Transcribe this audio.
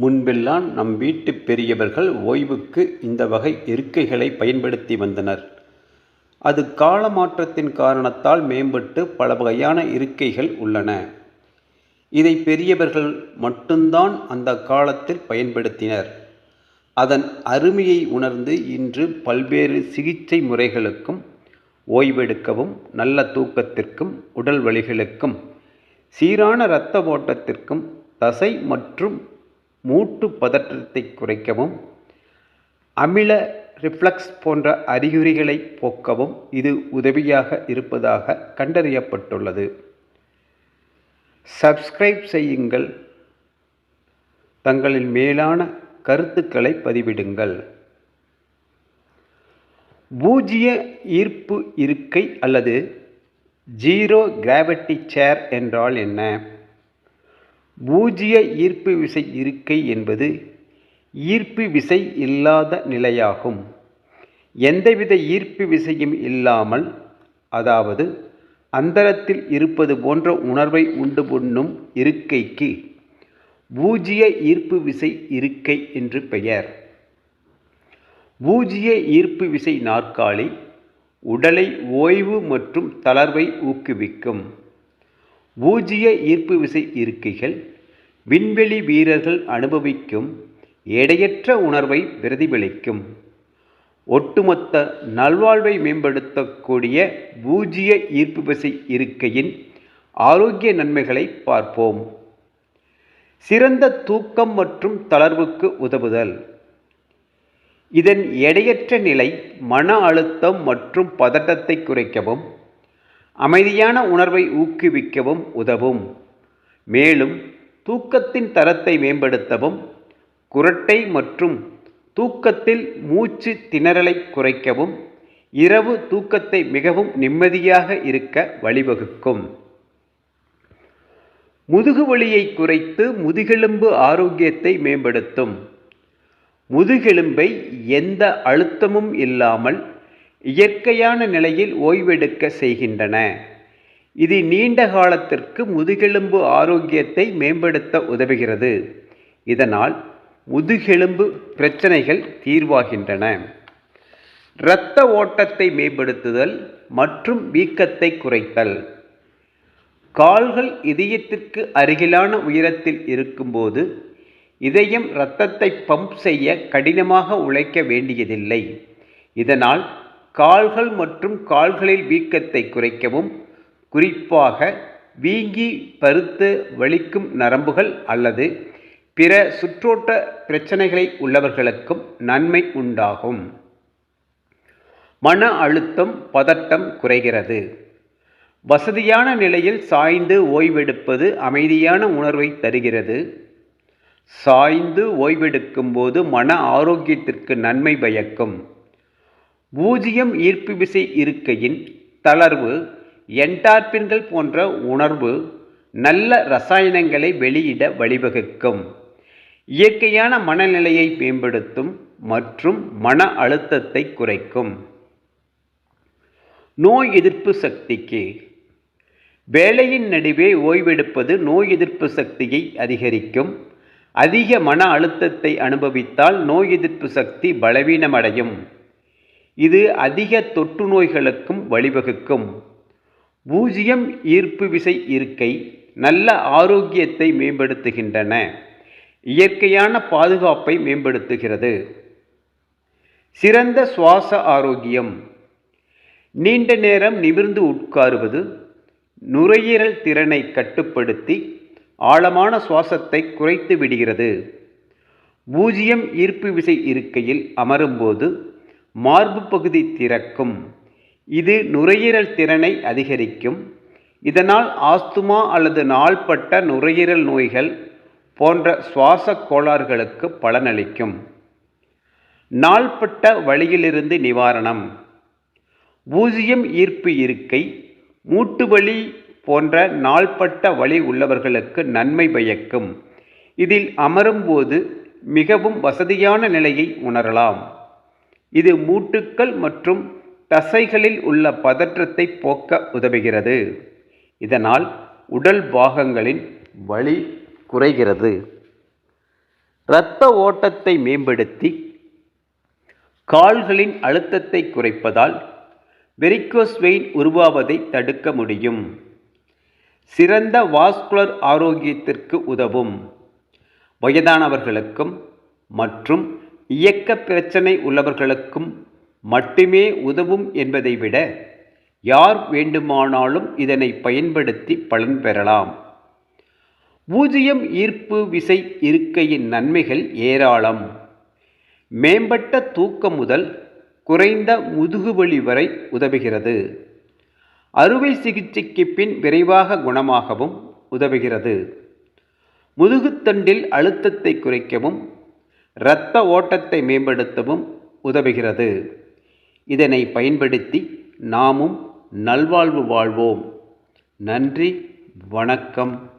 முன்பெல்லாம் நம் வீட்டு பெரியவர்கள் ஓய்வுக்கு இந்த வகை இருக்கைகளை பயன்படுத்தி வந்தனர். அது கால மாற்றத்தின் காரணத்தால் மேம்பட்டு பல வகையான இருக்கைகள் உள்ளன. இதை பெரியவர்கள் மட்டும்தான் அந்த காலத்தில் பயன்படுத்தினர். அதன் அருமையை உணர்ந்து இன்று பல்வேறு சிகிச்சை முறைகளுக்கும் ஓய்வெடுக்கவும் நல்ல தூக்கத்திற்கும் உடல் வலிகளுக்கும் சீரான இரத்த ஓட்டத்திற்கும் தசை மற்றும் மூட்டு பதற்றத்தைக் குறைக்கவும் அமில ரிஃப்ளக்ஸ் போன்ற அறிகுறிகளைப் போக்கவும் இது உதவியாக இருப்பதாக கண்டறியப்பட்டுள்ளது. சப்ஸ்கிரைப் செய்யுங்கள் தங்களின் மேலான கருத்துக்களை பதிவிடுங்கள். பூஜ்ஜிய ஈர்ப்பு இருக்கை அல்லது ஜீரோ கிராவிட்டி சேர் என்றால் என்ன? பூஜ்ய ஈர்ப்பு விசை இருக்கை என்பது ஈர்ப்பு விசை இல்லாத நிலையாகும். எந்தவித ஈர்ப்பு விசையும் இல்லாமல் அதாவது அந்தரத்தில் இருப்பது போன்ற உணர்வை உண்டுபண்ணும் இருக்கைக்கு பூஜ்ய ஈர்ப்பு விசை இருக்கை என்று பெயர். பூஜ்ஜிய ஈர்ப்பு விசை நாற்காலி உடலை ஓய்வு மற்றும் தளர்வை ஊக்குவிக்கும். பூஜ்ஜிய ஈர்ப்பு விசை இருக்கைகள் விண்வெளி வீரர்கள் அனுபவிக்கும் எடையற்ற உணர்வை பிரதிபலிக்கும். ஒட்டுமொத்த நல்வாழ்வை மேம்படுத்தக்கூடிய பூஜ்ஜிய ஈர்ப்பு விசை இருக்கையின் ஆரோக்கிய நன்மைகளை பார்ப்போம். சிறந்த தூக்கம் மற்றும் தளர்வுக்கு உதவுதல். இதன் எடையற்ற நிலை மன அழுத்தம் மற்றும் பதட்டத்தைக் குறைக்கவும் அமைதியான உணர்வை ஊக்குவிக்கவும் உதவும். மேலும் தூக்கத்தின் தரத்தை மேம்படுத்தவும் குரட்டை மற்றும் தூக்கத்தில் மூச்சு திணறலை குறைக்கவும் இரவு தூக்கத்தை மிகவும் நிம்மதியாக இருக்க வழிவகுக்கும். முதுகுவலியைக் குறைத்து முதுகெலும்பு ஆரோக்கியத்தை மேம்படுத்தும். முதுகெலும்பை எந்த அழுத்தமும் இல்லாமல் இயற்கையான நிலையில் ஓய்வெடுக்க செய்கின்றன. இது நீண்ட காலத்திற்கு முதுகெலும்பு ஆரோக்கியத்தை மேம்படுத்த உதவுகிறது. இதனால் முதுகெலும்பு பிரச்சனைகள் தீர்வாகின்றன. இரத்த ஓட்டத்தை மேம்படுத்துதல் மற்றும் வீக்கத்தை குறைத்தல். கால்கள் இதயத்திற்கு அருகிலான உயரத்தில் இருக்கும்போது இதயம் இரத்தத்தை பம்ப் செய்ய கடினமாக உழைக்க வேண்டியதில்லை. இதனால் கால்கள் மற்றும் கால்களில் வீக்கத்தை குறைக்கவும் குறிப்பாக வீங்கி பருத்து வலிக்கும் நரம்புகள் அல்லது பிற சுற்றோட்ட பிரச்சனைகளை உள்ளவர்களுக்கும் நன்மை உண்டாகும். மன அழுத்தம் பதட்டம் குறைகிறது. வசதியான நிலையில் சாய்ந்து ஓய்வெடுப்பது அமைதியான உணர்வை தருகிறது. சாய்ந்து ஓய்வெடுக்கும் போது மன ஆரோக்கியத்திற்கு நன்மை பயக்கும். பூஜ்ஜியம் ஈர்ப்பு விசை இருக்கையின் தளர்வு என்டார்பின்கள் போன்ற உணர்வு நல்ல ரசாயனங்களை வெளியிட வழிவகுக்கும். இயற்கையான மனநிலையை மேம்படுத்தும் மற்றும் மன அழுத்தத்தை குறைக்கும். நோய் எதிர்ப்பு சக்திக்கு வேலையின் நடுவே ஓய்வெடுப்பது நோய் எதிர்ப்பு சக்தியை அதிகரிக்கும். அதிக மன அழுத்தத்தை அனுபவித்தால் நோய் எதிர்ப்பு சக்தி பலவீனமடையும். இது அதிக தொற்று நோய்களுக்கும் வழிவகுக்கும். பூஜ்ஜியம் ஈர்ப்பு விசை இருக்கை நல்ல ஆரோக்கியத்தை மேம்படுத்துகின்றன. இயற்கையான பாதுகாப்பை மேம்படுத்துகிறது. சிறந்த சுவாச ஆரோக்கியம் நீண்ட நேரம் நிமிர்ந்து உட்காருவது நுரையீரல் திறனை கட்டுப்படுத்தி ஆழமான சுவாசத்தை குறைத்து விடுகிறது. பூஜ்ஜியம் ஈர்ப்பு விசை இருக்கையில் அமரும்போது மார்பு பகுதி திறக்கும். இது நுரையீரல் திறனை அதிகரிக்கும். இதனால் ஆஸ்துமா அல்லது நாள்பட்ட நுரையீரல் நோய்கள் போன்ற சுவாசக் கோளாறுகளுக்கு பலனளிக்கும். நாள்பட்ட வழியிலிருந்து நிவாரணம் பூஜ்ஜியம் ஈர்ப்பு இருக்கை மூட்டு வலி போன்ற நாள்பட்ட வழி உள்ளவர்களுக்கு நன்மை பயக்கும். இதில் அமரும்போது மிகவும் வசதியான நிலையை உணரலாம். இது மூட்டுக்கள் மற்றும் தசைகளில் உள்ள பதற்றத்தைப் போக்க உதவுகிறது. இதனால் உடல் பாகங்களின் வலி குறைகிறது. இரத்த ஓட்டத்தை மேம்படுத்தி கால்களின் அழுத்தத்தை குறைப்பதால் வெரிக்கோஸ்வெயின் உருவாவதை தடுக்க முடியும் சிறந்த வாஸ்குலர் ஆரோக்கியத்திற்கு உதவும் வயதானவர்களுக்கும் மற்றும் இயக்க பிரச்சனை உள்ளவர்களுக்கும் மட்டுமே உதவும் என்பதை விட யார் வேண்டுமானாலும் இதனை பயன்படுத்தி பலன் பெறலாம். பூஜ்ஜியம் ஈர்ப்பு விசை இருக்கையின் நன்மைகள் ஏராளம். மேம்பட்ட தூக்கம் முதல் குறைந்த முதுகுவலி வரை உதவுகிறது. அறுவை சிகிச்சைக்கு பின் விரைவாக குணமாகவும் உதவுகிறது. முதுகுத்தண்டில் அழுத்தத்தை குறைக்கவும் இரத்த ஓட்டத்தை மேம்படுத்தவும் உதவுகிறது. இதனை பயன்படுத்தி நாமும் நல்வாழ்வு வாழ்வோம். நன்றி வணக்கம்.